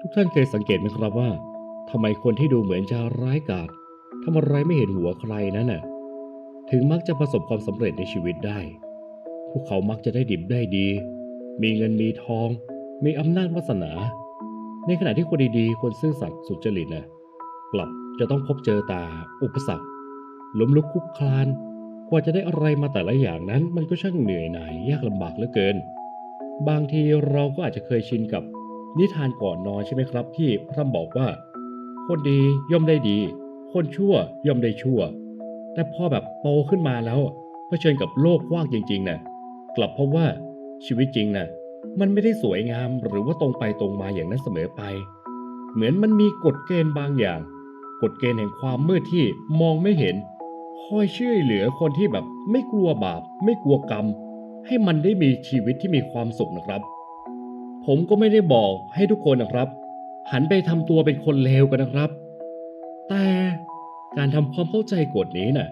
ทุกท่านเคยสังเกตไหมครับว่าทำไมคนที่ดูเหมือนจะร้ายกาจทำอะไรไม่เห็นหัวใครนั้นน่ะ ถึงมักจะประสบความสำเร็จในชีวิตได้ พวกเขามักจะได้ดิบได้ดี มีเงินมีทอง มีอำนาจวาสนา ในขณะที่คนดีๆ คนซื่อสัตย์สุจริตน่ะกลับจะต้องพบเจอตาอุปสรรคล้มลุกคลุกคลาน กว่าจะได้อะไรมาแต่ละอย่างนั้น มันก็ช่างเหนื่อยหน่ายยากลำบากเหลือเกิน บางทีเราก็อาจจะเคยชินกับ นิทานก่อนนอนใช่ไหมครับ ที่พระธรรมบอกว่า คนดีย่อมได้ดี คนชั่วย่อมได้ชั่ว แต่พอแบบโตขึ้นมาแล้วเผชิญกับโลกกว้างจริง ๆนะ่ะกลับพบว่าชีวิตจริงน่ะมันไม่ได้สวยงามหรือว่าตรงไปตรงมาอย่างนั้นเสมอไป เหมือนมันมีกฎเกณฑ์บางอย่าง กฎเกณฑ์แห่งความมืดที่มองไม่เห็น คอยช่วยเหลือคนที่แบบไม่กลัวบาป ไม่กลัวกรรม ให้มันได้มีชีวิตที่มีความสุขนะครับ ผมก็ไม่ได้บอกให้ทุกคนนะครับ หันไปทำตัวเป็นคนเลวกันนะครับ แต่การทำความเข้าใจกฎนี้น่ะ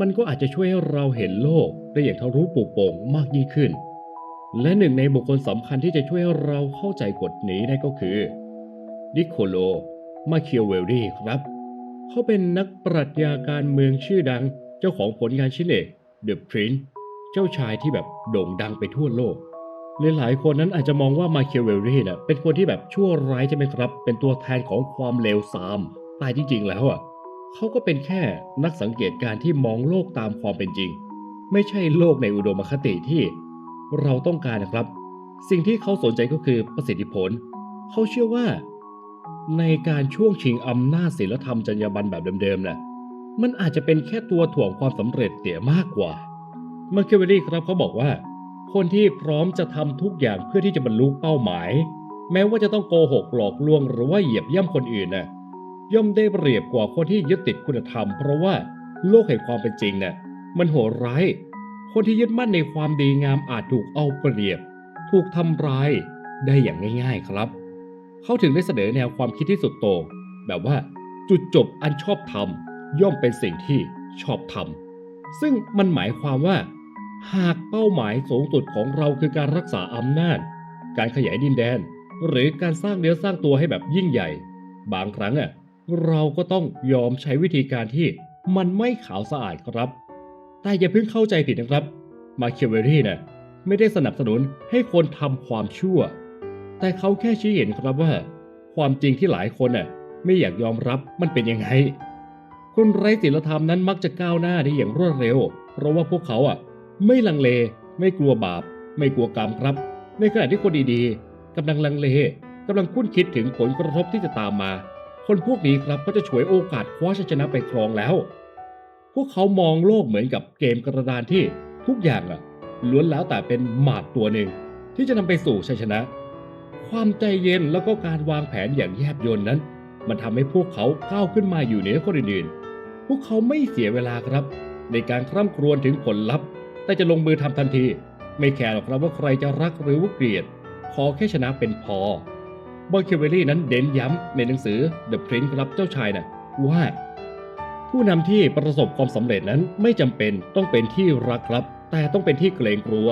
มันก็อาจจะช่วยให้เราเห็นโลกได้อย่างทะลุปลุกโป่งมากยิ่งขึ้น และหนึ่งในบุคคลสำคัญที่จะช่วยให้เราเข้าใจกฎนี้ได้ก็คือนิโคโลมาเคียวเวลลี่ครับ เขาเป็นนักปรัชญาการเมืองชื่อดังเจ้าของผลงานชิ้นเอก The Prince เจ้าชายที่แบบโด่งดังไปทั่วโลก หลายคนนั้นอาจจะมองว่ามาเคียเวลลี่น่ะเป็นคนที่แบบชั่วร้ายใช่ไหมครับ เป็นตัวแทนของความเลวทราม แต่จริง ๆ แล้วอะเขาก็เป็นแค่นักสังเกตการณ์ที่มองโลกตามความเป็นจริง ไม่ใช่โลกในอุดมคติที่เราต้องการนะครับ สิ่งที่เขาสนใจก็คือประสิทธิผล เขาเชื่อว่า ในการช่วงชิงอำนาจศีลธรรมจรรยาบรรณแบบเดิมๆน่ะมันอาจจะเป็นแค่ตัวถ่วงความสำเร็จเตี่ยมากกว่ามาเคิเวลลี่ครับเขาบอกว่า คนที่พร้อมจะทำทุกอย่างเพื่อที่จะบรรลุเป้าหมาย แม้ว่าจะต้องโกหกหลอกลวงหรือว่าเหยียบย่ำคนอื่นน่ะย่อมได้เปรียบกว่าคนที่ยึดติดคุณธรรม เพราะว่าโลกแห่งความเป็นจริงน่ะมันโหดร้าย คนที่ยึดมั่นในความดีงามอาจถูกเอาเปรียบ ถูกทำร้ายได้อย่างง่าย ๆครับ เขาถึงได้เสนอแนวความคิดที่สุดโต่งแบบว่าจุดจบอันชอบธรรมย่อมเป็นสิ่งที่ชอบธรรมซึ่งมันหมายความว่า หากเป้าหมายสูงสุดของเราคือการรักษาอำนาจ การขยายดินแดน หรือการสร้างเนื้อสร้างตัวให้แบบยิ่งใหญ่ บางครั้งอะเราก็ต้องยอมใช้วิธีการที่มันไม่ขาวสะอาดครับ แต่อย่าเพิ่งเข้าใจผิดนะครับ มาเคียเวลลี่น่ะไม่ได้สนับสนุนให้คนทำความชั่ว แต่เขาแค่ชี้เห็นครับว่า ความจริงที่หลายคนน่ะไม่อยากยอมรับมันเป็นยังไงคนไร้ศีลธรรมนั้นมักจะก้าวหน้าได้อย่างรวดเร็ว เพราะว่าพวกเขาอะ ไม่ลังเล ไม่กลัวบาป ไม่กลัวกรรมครับ ในขณะที่คนดีๆกำลังลังเลกำลังคุ้นคิดถึงผลกระทบที่จะตามมา คนพวกนี้ครับก็จะฉวยโอกาสคว้าชัยชนะไปครองแล้ว พวกเขามองโลกเหมือนกับเกมกระดานที่ทุกอย่างอะล้วนแล้วแต่เป็นหมากตัวหนึ่ง ที่จะนำไปสู่ชัยชนะ ความใจเย็นแล้วก็การวางแผนอย่างแยบยลนั้น มันทำให้พวกเขาก้าวขึ้นมาอยู่เหนือคนอื่นๆพวกเขาไม่เสียเวลาครับ ในการคร่ำครวญถึงผลลัพธ์ แต่จะลงมือทำทันที ไม่แคร์หรอกครับว่าใครจะรักหรือว่าเกลียด ขอแค่ชนะเป็นพอบอลเคเวลี่นั้นเน้นย้ำในหนังสือ The Prince ครับเจ้าชายนะว่า ผู้นำที่ประสบความสำเร็จนั้นไม่จำเป็นต้องเป็นที่รักครับ แต่ต้องเป็นที่เกรงกลัว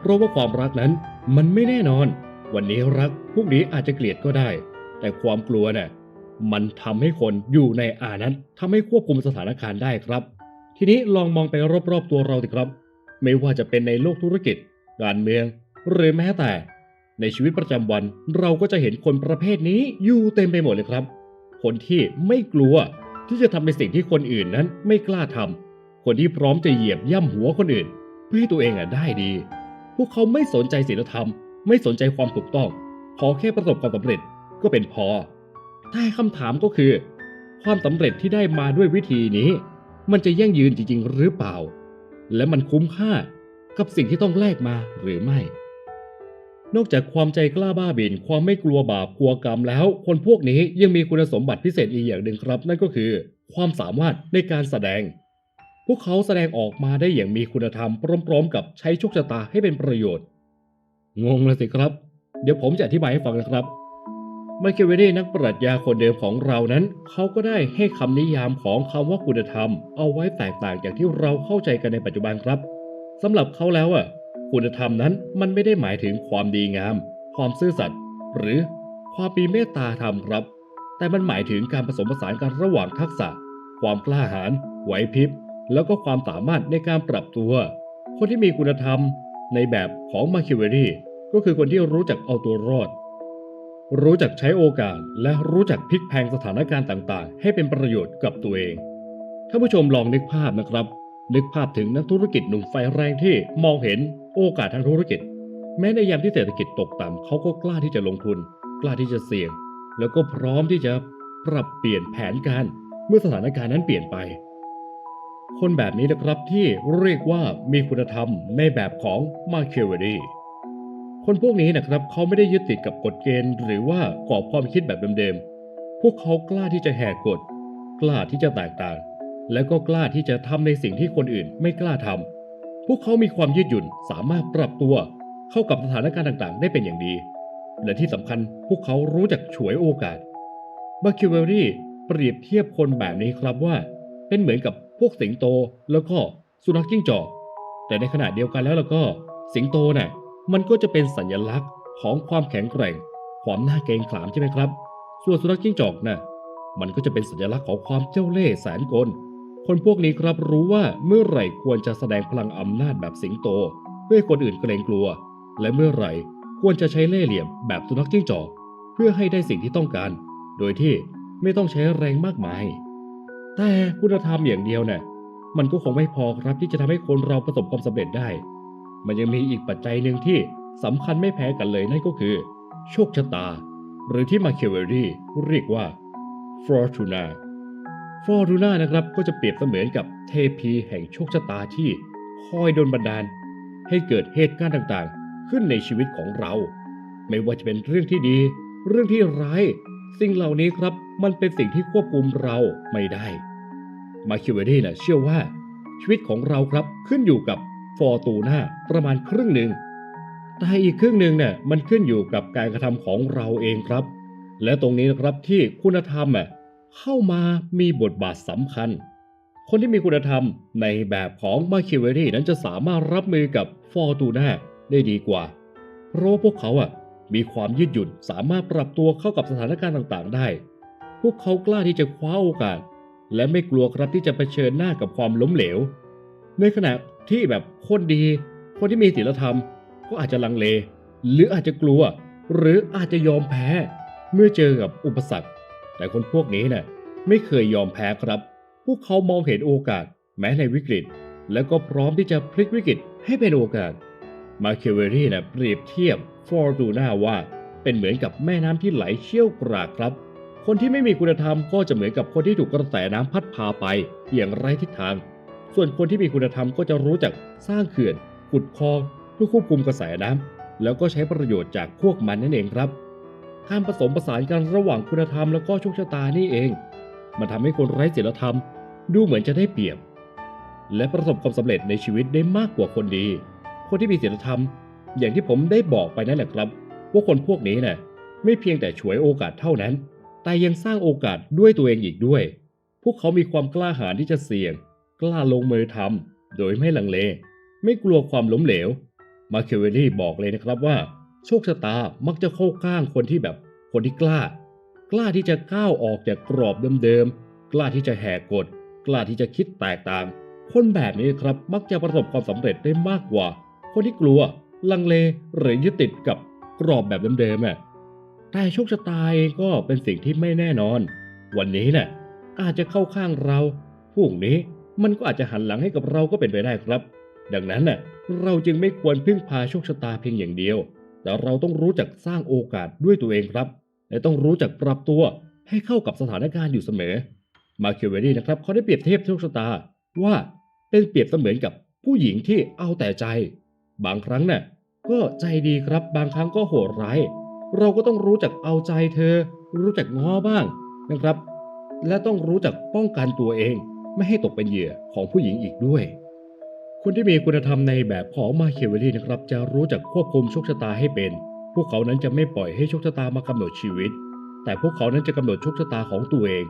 เพราะว่าความรักนั้นมันไม่แน่นอน วันนี้รักพวกนี้อาจจะเกลียดก็ได้ แต่ความกลัวน่ะมันทำให้คนอยู่ในอานั้นทำให้ควบคุมสถานการณ์ได้ครับ ทีนี้ลองมองไปรอบๆตัวเราสิครับ ไม่ว่าจะเป็นในโลกธุรกิจ การเมือง หรือแม้แต่ ในชีวิตประจำวันเราก็จะเห็นคนประเภทนี้อยู่เต็มไปหมดเลยครับ คนที่ไม่กลัวที่จะทำในสิ่งที่คนอื่นนั้นไม่กล้าทำคนที่พร้อมจะเหยียบย่ำหัวคนอื่น เพื่อให้ตัวเองอะได้ดี พวกเขาไม่สนใจศีลธรรม ไม่สนใจความถูกต้อง ขอแค่ประสบความสำเร็จก็เป็นพอแต่คำถามก็คือ ความสำเร็จที่ได้มาด้วยวิธีนี้ มันจะยั่งยืนจริง ๆ หรือเปล่า และมันคุ้มค่ากับสิ่งที่ต้องแลกมาหรือไม่ นอกจากความใจกล้าบ้าบิน ความไม่กลัวบาปกลัวกรรมแล้ว คนพวกนี้ยังมีคุณสมบัติพิเศษอีกอย่างหนึ่งครับ นั่นก็คือ ความสามารถในการแสดง พวกเขาแสดงออกมาได้อย่างมีคุณธรรมพร้อมๆ กับใช้โชคชะตาให้เป็นประโยชน์ งงเลยสิครับ เดี๋ยวผมจะอธิบายให้ฟังนะครับ มาเคิเวลลี่นักปรัชญาคนเดิมของเรานั้น เขาก็ได้ให้คำนิยามของคำว่าคุณธรรม เอาไว้แตกต่างจากที่เราเข้าใจกันในปัจจุบันครับสำหรับเขาแล้วอะ คุณธรรมนั้นมันไม่ได้หมายถึงความดีงาม ความซื่อสัตย์หรือความมีเมตตาธรรมครับ แต่มันหมายถึงการผสมผสานกันระหว่างทักษะ ความกล้าหาญไหวพริบ แล้วก็ความสามารถในการปรับตัว คนที่มีคุณธรรมในแบบของมาคิเวรีก็คือคนที่รู้จักเอาตัวรอด รู้จักใช้โอกาสและรู้จักพลิกแพงสถานการณ์ต่าง ๆ ให้เป็นประโยชน์กับตัวเองท่านผู้ชมลองนึกภาพนะครับ นึกภาพถึงนักธุรกิจหนุ่มไฟแรงที่มองเห็นโอกาสทางธุรกิจ แม้ในยามที่เศรษฐกิจตกต่ำเขาก็กล้าที่จะลงทุน กล้าที่จะเสี่ยง แล้วก็พร้อมที่จะปรับเปลี่ยนแผนการเมื่อสถานการณ์นั้นเปลี่ยนไป คนแบบนี้นะครับที่เรียกว่ามีคุณธรรมในแบบของมาเคิวรี คนพวกนี้นะครับเขาไม่ได้ยึดติดกับกฎเกณฑ์ หรือว่ากรอบความคิดแบบเดิมๆ พวกเขากล้าที่จะแหกกฎ กล้าที่จะแตกต่าง และก็กล้าที่จะทำในสิ่งที่คนอื่นไม่กล้าทำพวกเขามีความยืดหยุ่นสามารถปรับตัว เข้ากับสถานการณ์ต่างๆ ได้เป็นอย่างดี และที่สำคัญพวกเขารู้จักฉวยโอกาสบาคิวเวอรี่เปรียบเทียบคนแบบนี้ครับว่า เป็นเหมือนกับพวกสิงโตแล้วก็สุนัขจิ้งจอกแต่ในขณะเดียวกันแล้วแล้วก็สิงโตน่ะ มันก็จะเป็นสัญลักษณ์ของความแข็งแกร่ง ความน่าเกรงขามใช่ไหมครับ ส่วนสุนัขจิ้งจอกน่ะมันก็จะเป็นสัญลักษณ์ของความเจ้าเล่ห์แสนกล คนพวกนี้ครับรู้ว่าเมื่อไหร่ควรจะแสดงพลังอำนาจแบบสิงโตเพื่อคนอื่นเกรงกลัว และเมื่อไหร่ควรจะใช้เล่ห์เหลี่ยมแบบสุนัขจิ้งจอก เพื่อให้ได้สิ่งที่ต้องการ โดยที่ไม่ต้องใช้แรงมากมาย แต่คุณธรรมอย่างเดียวเนี่ยมันก็คงไม่พอครับที่จะทำให้คนเราประสบความสำเร็จได้ มันยังมีอีกปัจจัยหนึ่งที่สำคัญไม่แพ้กันเลยนั่นก็คือ โชคชะตา หรือที่มาเคเวอรี่เรียกว่า Fortuna Fortuna นะครับก็จะเปรียบเสมือนกับเทพีแห่งโชคชะตาที่คอยดลบันดาล ให้เกิดเหตุการณ์ต่างๆ ขึ้นในชีวิตของเรา ไม่ว่าจะเป็นเรื่องที่ดี เรื่องที่ร้าย สิ่งเหล่านี้ครับมันเป็นสิ่งที่ควบคุมเราไม่ได้ มาคิวเวอรี่นะเชื่อว่าชีวิตของเราครับขึ้นอยู่กับ ฟอร์ตูน่าประมาณครึ่งหนึ่ง แต่อีกครึ่งหนึ่งเนี่ยมันขึ้นอยู่กับการกระทำของเราเองครับ และตรงนี้นะครับที่คุณธรรมอะเข้ามามีบทบาทสำคัญ คนที่มีคุณธรรมในแบบของมาคิเวอรี่นั้นจะสามารถรับมือกับฟอร์ตูน่าได้ดีกว่าเพราะพวกเขาอะมีความยืดหยุ่นสามารถปรับตัวเข้ากับสถานการณ์ต่างๆ ได้ พวกเขากล้าที่จะคว้าโอกาส และไม่กลัวครับที่จะเผชิญหน้ากับความล้มเหลว ในขณะ ที่แบบคนดี คนที่มีศีลธรรม ก็อาจจะลังเล หรืออาจจะกลัว หรืออาจจะยอมแพ้ เมื่อเจอกับอุปสรรค แต่คนพวกนี้น่ะไม่เคยยอมแพ้ครับ พวกเขามองเห็นโอกาสแม้ในวิกฤต และก็พร้อมที่จะพลิกวิกฤตให้เป็นโอกาส มาเคเวอรี่นะเปรียบเทียบฟอร์ตูนาว่าเป็นเหมือนกับแม่น้ำที่ไหลเชี่ยวกรากครับ คนที่ไม่มีคุณธรรมก็จะเหมือนกับคนที่ถูกกระแสน้ำพัดพาไปอย่างไร้ทิศทาง ส่วนคนที่มีคุณธรรมก็จะรู้จักสร้างเขื่อนขุดคลองเพื่อควบคุมกระแสน้ำแล้วก็ใช้ประโยชน์จากพวกมันนั่นเองครับการผสมผสานกันระหว่างคุณธรรมแล้วก็โชคชะตานี่เอง มันทำให้คนไร้ศีลธรรม ดูเหมือนจะได้เปรียบ และประสบความสำเร็จในชีวิตได้มากกว่าคนดี คนที่มีศีลธรรม อย่างที่ผมได้บอกไปนั่นแหละครับ ว่าคนพวกนี้น่ะไม่เพียงแต่ฉวยโอกาสเท่านั้น แต่ยังสร้างโอกาสด้วยตัวเองอีกด้วย พวกเขามีความกล้าหาญที่จะเสี่ยง กล้าลงมือทำโดยไม่ลังเล ไม่กลัวความล้มเหลว มาเคเวลี่บอกเลยนะครับว่า โชคชะตามักจะเข้าข้างคนที่แบบคนที่กล้า กล้าที่จะก้าวออกจากกรอบเดิมๆ กล้าที่จะแหกกฎ กล้าที่จะคิดแตกต่าง คนแบบนี้ครับมักจะประสบความสำเร็จได้มากกว่า คนที่กลัว ลังเลหรือยึดติดกับกรอบแบบเดิมๆอะแต่โชคชะตาเองก็เป็นสิ่งที่ไม่แน่นอน วันนี้น่ะอาจจะเข้าข้างเราพรุ่งนี้ มันก็อาจจะหันหลังให้กับเราก็เป็นไปได้ครับ ดังนั้นน่ะเราจึงไม่ควรพึ่งพาโชคชะตาเพียงอย่างเดียว แต่เราต้องรู้จักสร้างโอกาสด้วยตัวเองครับ และต้องรู้จักปรับตัวให้เข้ากับสถานการณ์อยู่เสมอ มาเคิวเวรี่นะครับเขาได้เปรียบเทียบโชคชะตาว่าเป็นเปรียบเสมือนกับผู้หญิงที่เอาแต่ใจ บางครั้งน่ะก็ใจดีครับ บางครั้งก็โหดร้าย เราก็ต้องรู้จักเอาใจเธอ รู้จักง้อบ้างนะครับ และต้องรู้จักป้องกันตัวเอง ไม่ให้ตกเป็นเหยื่อของผู้หญิงอีกด้วย คนที่มีคุณธรรมในแบบของมาเคเวรี่นะครับ จะรู้จักควบคุมโชคชะตาให้เป็น พวกเขานั้นจะไม่ปล่อยให้โชคชะตามากำหนดชีวิต แต่พวกเขานั้นจะกำหนดโชคชะตาของตัวเอง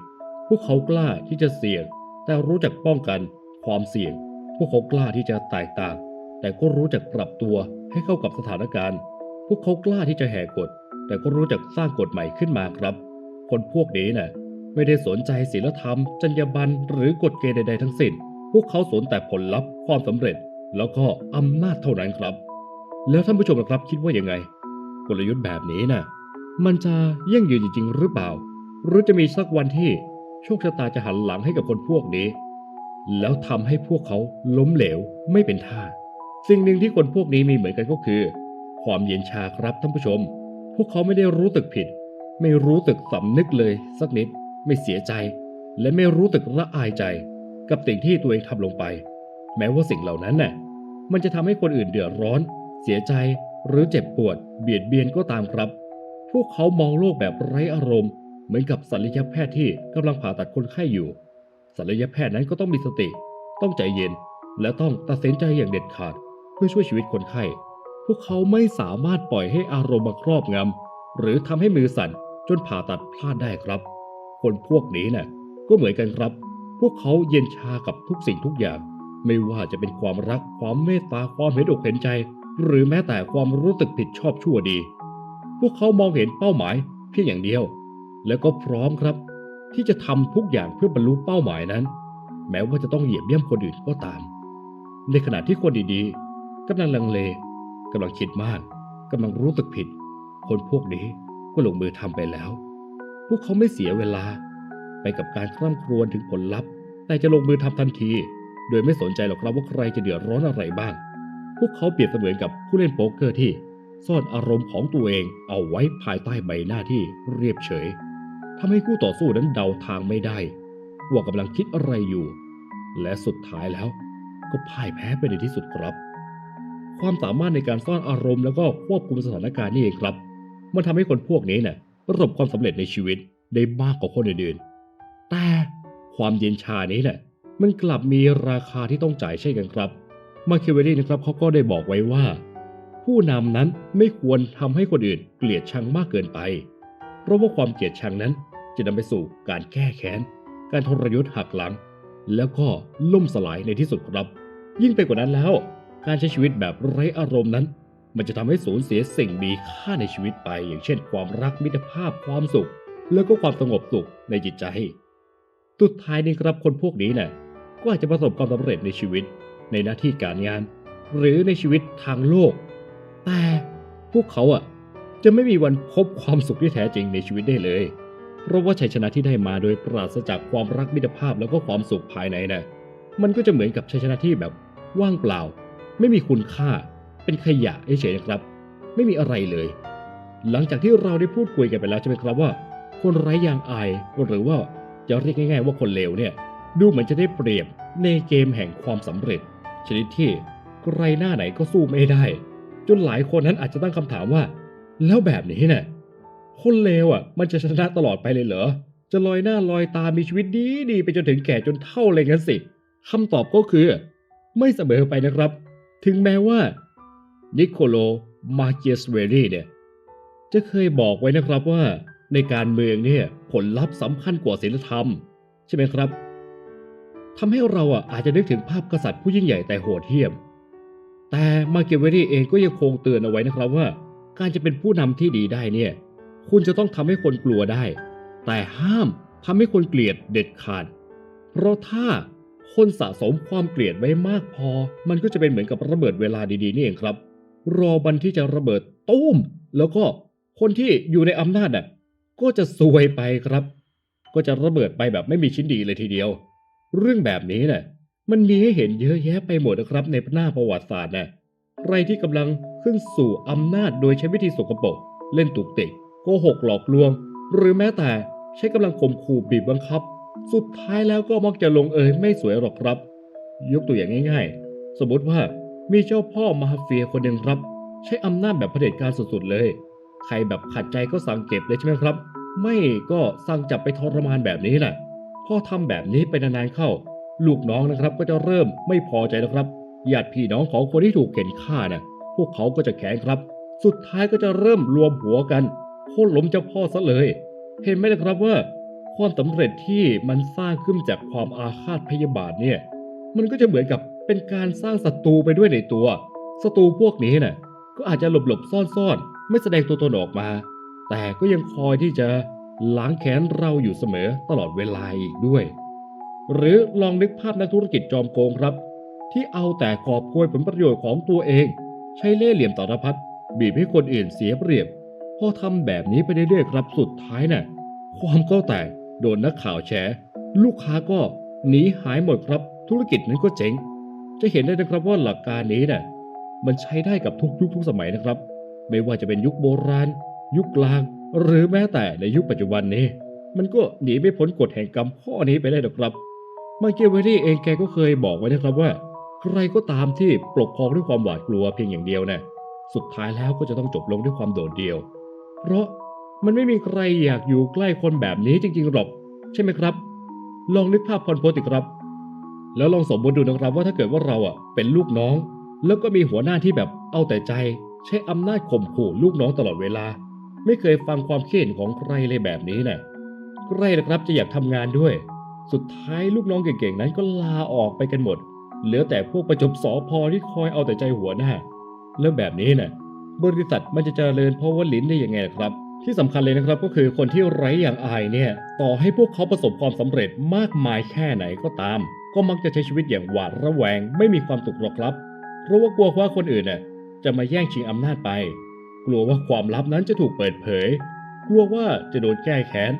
พวกเขากล้าที่จะเสี่ยง แต่รู้จักป้องกันความเสี่ยง พวกเขากล้าที่จะแตกต่าง แต่ก็รู้จักปรับตัวให้เข้ากับสถานการณ์ พวกเขากล้าที่จะแหกกฎแต่ก็รู้จักสร้างกฎใหม่ขึ้นมาครับ คนพวกนี้น่ะ ไม่ได้สนใจศีลธรรม จรรยาบรรณหรือกฎเกณฑ์ใดๆทั้งสิ้น พวกเขาสนแต่ผลลัพธ์ความสำเร็จ แล้วก็อำนาจเท่านั้นครับ แล้วท่านผู้ชมล่ะครับคิดว่ายังไง กลยุทธ์แบบนี้น่ะมันจะยั่งยืนจริงๆหรือเปล่า หรือจะมีสักวันที่โชคชะตาจะหันหลังให้กับคนพวกนี้ แล้วทำให้พวกเขาล้มเหลวไม่เป็นท่า สิ่งหนึ่งที่คนพวกนี้มีเหมือนกันก็คือ ความเย็นชาครับท่านผู้ชม พวกเขาไม่ได้รู้ตึกผิด ไม่รู้ตึกสำนึกเลยสักนิด ไม่เสียใจ และไม่รู้ตึกละอายใจ กับสิ่งที่ตัวเองทำลงไป แม้ว่าสิ่งเหล่านั้นน่ะ มันจะทำให้คนอื่นเดือดร้อน เสียใจหรือเจ็บปวด เบียดเบียนก็ตามครับ พวกเขามองโลกแบบไร้อารมณ์ เหมือนกับศัลยแพทย์ที่กำลังผ่าตัดคนไข้อยู่ศัลยแพทย์นั้นก็ต้องมีสติ ต้องใจเย็น และต้องตัดสินใจอย่างเด็ดขาด เพื่อช่วยชีวิตคนไข้ พวกเขาไม่สามารถปล่อยให้อารมณ์มาครอบงำหรือทำให้มือสั่นจนผ่าตัดพลาดได้ครับ คนพวกนี้น่ะก็เหมือนกันครับ พวกเขาเย็นชากับทุกสิ่งทุกอย่าง ไม่ว่าจะเป็นความรักความเมตตาความเห็นอกเห็นใจ หรือแม้แต่ความรู้สึกผิดชอบชั่วดี พวกเขามองเห็นเป้าหมายเพียงอย่างเดียว แล้วก็พร้อมครับ ที่จะทำทุกอย่างเพื่อบรรลุเป้าหมายนั้น แม้ว่าจะต้องเหยียบย่ำคนอื่นก็ตาม ในขณะที่คนดีๆกำลังลังเลกำลังคิดมากกำลังรู้สึกผิด คนพวกนี้ก็ลงมือทำไปแล้ว พวกเขาไม่เสียเวลา ไปกับการคร่ำครวญถึงผลลัพธ์ แต่จะลงมือทำทันที โดยไม่สนใจหรอกครับว่าใครจะเดือดร้อนอะไรบ้าง พวกเขาเปรียบเสมือนกับผู้เล่นโป๊กเกอร์ที่ซ่อนอารมณ์ของตัวเองเอาไว้ภายใต้ใบหน้าที่เรียบเฉยทำให้คู่ต่อสู้นั้นเดาทางไม่ได้ ว่ากำลังคิดอะไรอยู่ และสุดท้ายแล้ว ก็พ่ายแพ้ไปในที่สุดครับ ความสามารถในการซ่อนอารมณ์แล้วก็ควบคุมสถานการณ์นี่เองครับ มันทำให้คนพวกนี้เนี่ย ประสบความสำเร็จในชีวิตได้มากกว่าคนอื่นๆ แต่ความเย็นชานี้เนี่ยมันกลับมีราคาที่ต้องจ่ายใช่กันครับ มาคิเวลลี่นะครับเขาก็ได้บอกไว้ว่า ผู้นำนั้นไม่ควรทำให้คนอื่นเกลียดชังมากเกินไป เพราะว่าความเกลียดชังนั้นจะนำไปสู่การแก้แค้น การทรยศหักหลัง แล้วก็ล่มสลายในที่สุดครับ ยิ่งไปกว่านั้นแล้ว การใช้ชีวิตแบบไร้อารมณ์นั้น มันจะทำให้สูญเสียสิ่งมีค่าในชีวิตไป อย่างเช่น ความรักมิตรภาพความสุข แล้วก็ความสงบสุขในจิตใจสุดท้ายนี่ครับคนพวกนี้เนี่ยก็อาจจะประสบความสำเร็จในชีวิต ในหน้าที่การงาน หรือในชีวิตทางโลก แต่พวกเขาอะจะไม่มีวันพบความสุขที่แท้จริงในชีวิตได้เลย เพราะว่าชัยชนะที่ได้มาโดยปราศจากความรักมิตรภาพแล้วก็ความสุขภายในน่ะมันก็จะเหมือนกับชัยชนะที่แบบว่างเปล่า ไม่มีคุณค่า เป็นขยะเฉยๆนะครับ ไม่มีอะไรเลย หลังจากที่เราได้พูดคุยกันไปแล้วใช่ไหมครับว่า คนไร้ยางอายหรือว่าจะเรียกง่ายๆว่าคนเลวเนี่ย ดูเหมือนจะได้เปรียบในเกมแห่งความสำเร็จ ชนิดที่ใครหน้าไหนก็สู้ไม่ได้ จนหลายคนนั้นอาจจะตั้งคำถามว่า แล้วแบบนี้เนี่ยคนเลวอะ มันจะชนะตลอดไปเลยเหรอจะลอยหน้าลอยตามีชีวิตดีดีไปจนถึงแก่จนเท่าเลยงั้นสิคำตอบก็คือ ไม่เสมอไปนะครับ ถึงแม้ว่า นิโคโล มาเกียสเวรีเนี่ยจะเคยบอกไว้นะครับว่าในการเมืองเนี่ยผลลัพธ์สำคัญกว่าศีลธรรม ใช่ไหมครับทำให้เราอะอาจจะนึกถึงภาพกษัตริย์ผู้ยิ่งใหญ่แต่โหดเหี้ยม แต่มาเกเวรีเองก็ยังคงเตือนเอาไว้นะครับว่า การจะเป็นผู้นำที่ดีได้เนี่ย คุณจะต้องทำให้คนกลัวได้ แต่ห้ามทำให้คนเกลียดเด็ดขาด เพราะถ้าคนสะสมความเกลียดไว้มากพอ มันก็จะเป็นเหมือนกับระเบิดเวลาดีๆนี่เองครับ รอบันที่จะระเบิดตุ้ม แล้วก็คนที่อยู่ในอำนาจน่ะก็จะซวยไปครับ ก็จะระเบิดไปแบบไม่มีชิ้นดีเลยทีเดียว เรื่องแบบนี้น่ะมันมีให้เห็นเยอะแยะไปหมดนะครับ ในหน้าประวัติศาสตร์นะใครที่กำลังขึ้นสู่อำนาจโดยใช้วิธีสกปรกเล่นตุกติกโกหกหลอกลวง หรือแม้แต่ใช้กำลังข่มขู่บีบบังคับ สุดท้ายแล้วก็มักจะลงเอยไม่สวยหรอกครับ ยกตัวอย่างง่าย ๆ สมมติว่า มีเจ้าพ่อมาเฟียคนหนึ่งครับ ใช้อำนาจแบบเผด็จการสุดๆเลย ใครแบบขัดใจก็สั่งเก็บเลยใช่ไหมครับ ไม่ก็สั่งจับไปทรมานแบบนี้แหละพอทำแบบนี้ไปนานๆเข้า ลูกน้องนะครับก็จะเริ่มไม่พอใจแล้วครับญาติพี่น้องของคนที่ถูกเข็นฆ่าน่ะพวกเขาก็จะแข็งครับ สุดท้ายก็จะเริ่มรวมหัวกันโค่นล้มเจ้าพ่อซะเลย เห็นไหมนะครับว่าความสำเร็จที่มันสร้างขึ้นจากความอาฆาตพยาบาทเนี่ย มันก็จะเหมือนกับ เป็นการสร้างศัตรูไปด้วยในตัว ศัตรูพวกนี้น่ะก็อาจจะหลบหลบๆซ่อนไม่แสดงตัวตนออกมา แต่ก็ยังคอยที่จะล้างแค้นเราอยู่เสมอตลอดเวลาอีกด้วย หรือลองนึกภาพนักธุรกิจจอมโกงครับ ที่เอาแต่กอบโกยผลประโยชน์ของตัวเอง ใช้เล่ห์เหลี่ยมสารพัดบีบให้คนอื่นเสียเปรียบพอทำแบบนี้ไปเรื่อยๆครับสุดท้ายน่ะความก็แตกโดนนักข่าวแฉลูกค้าก็หนีหายหมดครับธุรกิจนั้นก็เจ๊ง จะเห็นได้นะครับว่าหลักการนี้น่ะมันใช้ได้กับทุกยุคทุกสมัยนะครับ ไม่ว่าจะเป็นยุคโบราณ ยุคกลาง หรือแม้แต่ในยุคปัจจุบันนี้ มันก็หนีไม่พ้นกฎแห่งกรรมข้อนี้ไปได้หรอกครับมาเกียเวลลี่เองแกก็เคยบอกไว้นะครับว่า ใครก็ตามที่ปกครองด้วยความหวาดกลัวเพียงอย่างเดียวนะสุดท้ายแล้วก็จะต้องจบลงด้วยความโดดเดี่ยว เพราะมันไม่มีใครอยากอยู่ใกล้คนแบบนี้จริงๆหรอกใช่ไหมครับ ลองนึกภาพพรโพติครับ แล้วลองสมมติดูนะครับว่าถ้าเกิดว่าเราอะเป็นลูกน้อง แล้วก็มีหัวหน้าที่แบบเอาแต่ใจ ใช้อำนาจข่มขู่ลูกน้องตลอดเวลา ไม่เคยฟังความคิดเห็นของใครเลยแบบนี้นะ่ะใครล่ะครับจะอยากทำงานด้วย สุดท้ายลูกน้องเก่งๆนั้นก็ลาออกไปกันหมด เหลือแต่พวกประจบสอพอที่คอยเอาแต่ใจหัวหน้า แล้วแบบนี้น่ะบริษัทมันจะเจริญเพราะว่าลิ้นได้ยังไงล่ะครับที่สำคัญเลยนะครับก็คือคนที่ไร้อย่างอายเนี่ย ต่อให้พวกเขาประสบความสำเร็จมากมายแค่ไหนก็ตาม ก็มักจะใช้ชีวิตอย่างหวาดระแวงไม่มีความสุขหรอกครับเพราะว่ากลัวว่าคนอื่นน่ะจะมาแย่งชิงอำนาจไป กลัวว่าความลับนั้นจะถูกเปิดเผย กลัวว่าจะโดนแก้แค้น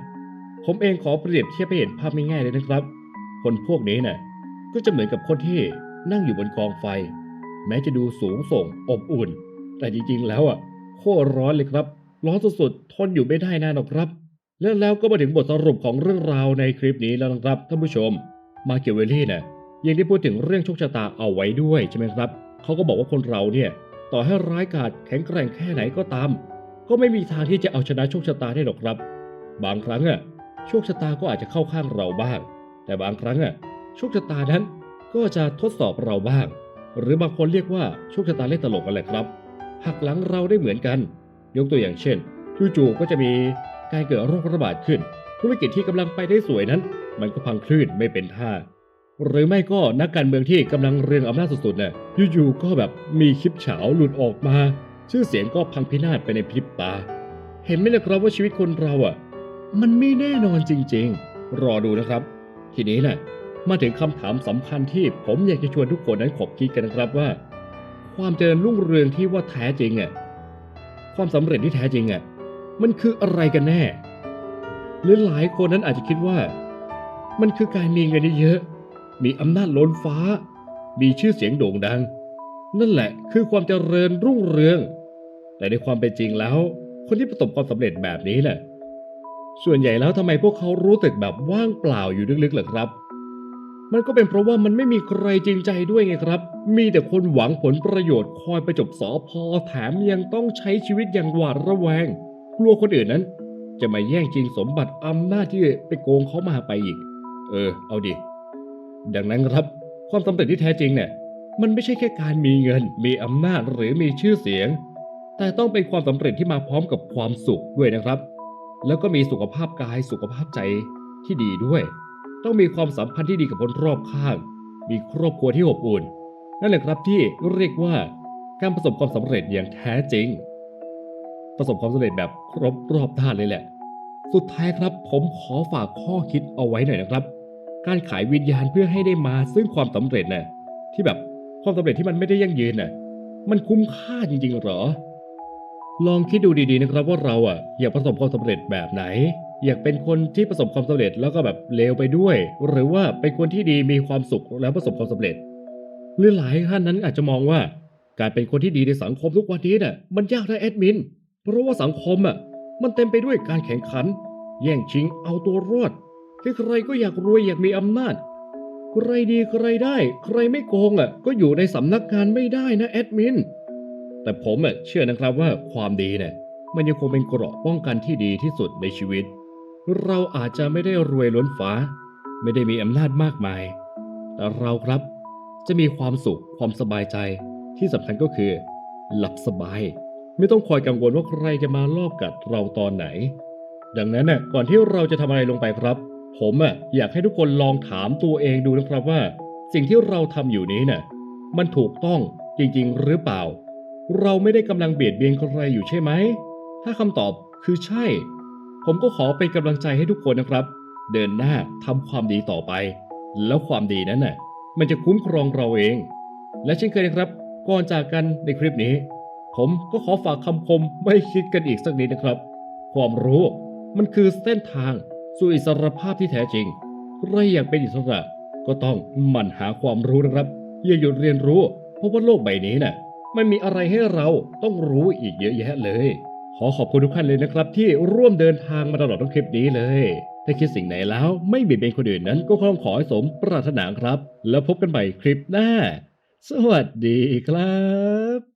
ผมเองขอเปรียบเทียบให้เห็นภาพง่ายๆเลยนะครับ คนพวกนี้น่ะก็จะเหมือนกับคนที่นั่งอยู่บนกองไฟ แม้จะดูสูงส่งอบอุ่น แต่จริงๆแล้วอะโคตรร้อนเลยครับ ร้อนสุดๆทนอยู่ไม่ได้นานหรอกครับ แล้วแล้วก็มาถึงบทสรุปของเรื่องราวในคลิปนี้แล้วนะครับท่านผู้ชม มาเกียเวลลี่เนี่ยยังได้พูดถึงเรื่องโชคชะตาเอาไว้ด้วยใช่ไหมครับ เขาก็บอกว่าคนเราเนี่ยต่อให้ร้ายกาจแข็งแกร่งแค่ไหนก็ตาม ก็ไม่มีทางที่จะเอาชนะโชคชะตาได้หรอกครับ บางครั้งอะโชคชะตาก็อาจจะเข้าข้างเราบ้าง แต่บางครั้งอะโชคชะตานั้นก็จะทดสอบเราบ้าง หรือบางคนเรียกว่าโชคชะตาเล่นตลกกันแหละครับหักหลังเราได้เหมือนกัน ยกตัวอย่างเช่นจู่ๆก็จะมีการเกิดโรคระบาดขึ้น ธุรกิจที่กำลังไปได้สวยนั้น มันก็พังคลื่นไม่เป็นท่า หรือไม่ก็นักการเมืองที่กำลังเรืองอำนาจสุดๆเนี่ยอยู่ๆก็แบบมีคลิปเฉาหลุดออกมา ชื่อเสียงก็พังพินาศไปในพริบตา เห็นไหมล่ะครับว่าชีวิตคนเราอะ มันไม่แน่นอนจริง ๆ รอดูนะครับ ทีนี้น่ะมาถึงคำถามสำคัญที่ผมอยากจะชวนทุกคนนั้นขบคิดกันนะครับว่า ความเจริญรุ่งเรืองที่ว่าแท้จริงอะความสำเร็จที่แท้จริงอะมันคืออะไรกันแน่หรือหลายคนนั้นอาจจะคิดว่า มันคือการมีเงินเยอะ มีอำนาจล้นฟ้า มีชื่อเสียงโด่งดัง นั่นแหละคือความเจริญรุ่งเรือง แต่ในความเป็นจริงแล้ว คนที่ประสบความสำเร็จแบบนี้น่ะส่วนใหญ่แล้วทำไมพวกเขารู้สึกแบบว่างเปล่าอยู่ลึกๆหรอครับ มันก็เป็นเพราะว่ามันไม่มีใครจริงใจด้วยไงครับ มีแต่คนหวังผลประโยชน์คอยไปจบสอพอแถมยังต้องใช้ชีวิตอย่างหวาดระแวง กลัวคนอื่นนั้น จะมาแย่งชิงสมบัติอำนาจที่ไปโกงเขามาไปอีก เออ เอาดิ ดังนั้นครับ ความสำเร็จที่แท้จริงเนี่ย มันไม่ใช่แค่การมีเงิน มีอำนาจหรือมีชื่อเสียง แต่ต้องเป็นความสำเร็จที่มาพร้อมกับความสุขด้วยนะครับ แล้วก็มีสุขภาพกายสุขภาพใจที่ดีด้วย ต้องมีความสัมพันธ์ที่ดีกับคนรอบข้าง มีครอบครัวที่อบอุ่น นั่นแหละครับที่เรียกว่าการประสบความสำเร็จอย่างแท้จริง ประสบความสำเร็จแบบครบรอบด้านเลยแหละ สุดท้ายครับผมขอฝากข้อคิดเอาไว้หน่อยนะครับ การขายวิญญาณเพื่อให้ได้มาซึ่งความสำเร็จน่ะที่แบบความสำเร็จที่มันไม่ได้ยั่งยืนน่ะ มันคุ้มค่าจริงๆหรอ ลองคิดดูดีๆนะครับว่าเราอะอยากประสบความสำเร็จแบบไหน อยากเป็นคนที่ประสบความสำเร็จแล้วก็แบบเลวไปด้วย หรือว่าเป็นคนที่ดีมีความสุขแล้วประสบความสำเร็จ หรือหลายท่านนั้นอาจจะมองว่า การเป็นคนที่ดีในสังคมทุกวันนี้น่ะมันยากนะแอดมิน เพราะว่าสังคมอะมันเต็มไปด้วยการแข่งขัน แย่งชิงเอาตัวรอด ใครก็อยากรวยอยากมีอำนาจ ใครดีใครได้ ใครไม่โกงอะ ก็อยู่ในสำนักงานไม่ได้นะแอดมิน แต่ผมอะเชื่อนะครับว่าความดีเนี่ยมันยังคงเป็นเกราะป้องกันที่ดีที่สุดในชีวิต เราอาจจะไม่ได้รวยล้นฟ้า ไม่ได้มีอำนาจมากมาย แต่เราครับจะมีความสุขความสบายใจที่สำคัญก็คือ หลับสบาย ไม่ต้องคอยกังวลว่าใครจะมาลอบกัดเราตอนไหน ดังนั้นน่ะก่อนที่เราจะทำอะไรลงไปครับ ผมอะอยากให้ทุกคนลองถามตัวเองดูนะครับว่า สิ่งที่เราทำอยู่นี้น่ะมันถูกต้องจริงๆ หรือเปล่า เราไม่ได้กำลังเบียดเบียนใครอยู่ใช่ไหม ถ้าคำตอบคือใช่ ผมก็ขอเป็นกำลังใจให้ทุกคนนะครับ เดินหน้าทำความดีต่อไป แล้วความดีนั้นน่ะ มันจะคุ้มครองเราเอง และเช่นเคยนะครับ ก่อนจากกันในคลิปนี้ ผมก็ขอฝากคำคมไม่คิดกันอีกสักนิดนะครับ ความรู้มันคือเส้นทาง สู่อิสรภาพที่แท้จริงใครอยากเป็นอิสระก็ต้องหมั่นหาความรู้นะครับ อย่าหยุดเรียนรู้ เพราะว่าโลกใบนี้น่ะมันมีอะไรให้เราต้องรู้อีกเยอะแยะเลย ขอขอบคุณทุกท่านเลยนะครับ ที่ร่วมเดินทางมาตลอดทั้งคลิปนี้เลย ถ้าคิดสิ่งไหนแล้วไม่เบียดเบียนคนอื่นนั้น ก็ขอขอให้สมปรารถนาครับ แล้วพบกันใหม่คลิปหน้า สวัสดีครับ